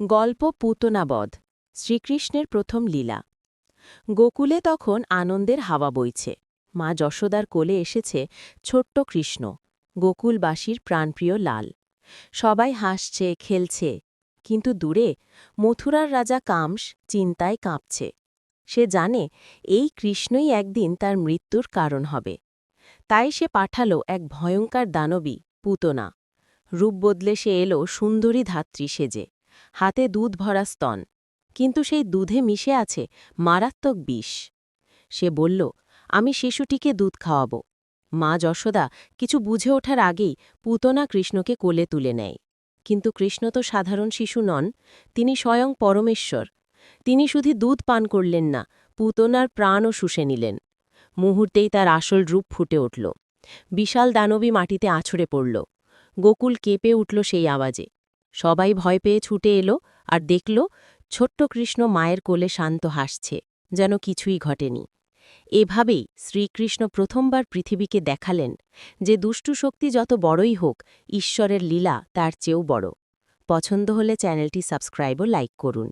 গল্প পুতনাবধ, শ্রীকৃষ্ণের প্রথম লীলা। গোকুলে তখন আনন্দের হাওয়া বইছে। মা যশোদার কোলে এসেছে ছোট্ট কৃষ্ণ, গোকুলবাসীর প্রাণপ্রিয় লাল। সবাই হাসছে, খেলছে, কিন্তু দূরে মথুরার রাজা কামস চিন্তায় কাঁপছে। সে জানে এই কৃষ্ণই একদিন তার মৃত্যুর কারণ হবে। তাই সে পাঠালো এক ভয়ঙ্কর দানবী, পুতনা। রূপ বদলে সে এলো সুন্দরী ধাত্রী সেজে। হাতে দুধ ভরা স্তন। কিন্তু সেই দুধে মিশে আছে মারাত্মক বিষ। সে বলল, আমি শিশুটিকে দুধ খাওয়াব। মা যশোদা কিছু বুঝে ওঠার আগেই পুতনা কৃষ্ণকে কোলে তুলে নেয়। কিন্তু কৃষ্ণ তো সাধারণ শিশু নন, তিনি স্বয়ং পরমেশ্বর। তিনি শুধু দুধ পান করলেন না, পুতনার প্রাণও শুষে নিলেন। মুহূর্তেই তার আসল রূপ ফুটে উঠল। বিশাল দানবী মাটিতে আছড়ে পড়ল। গোকুল কেঁপে উঠল সেই আওয়াজে। সবাই ভয় পেয়ে ছুটে এলো আর দেখল ছোট্ট কৃষ্ণ মায়ের কোলে শান্ত হাসছে, যেন কিছুই ঘটেনি। এভাবেই শ্রীকৃষ্ণ প্রথমবার পৃথিবীকে দেখালেন যে দুষ্টু শক্তি যত বড়ই হোক, ঈশ্বরের লীলা তার চেয়েও বড়। পছন্দ হলে চ্যানেলটি সাবস্ক্রাইব ও লাইক করুন।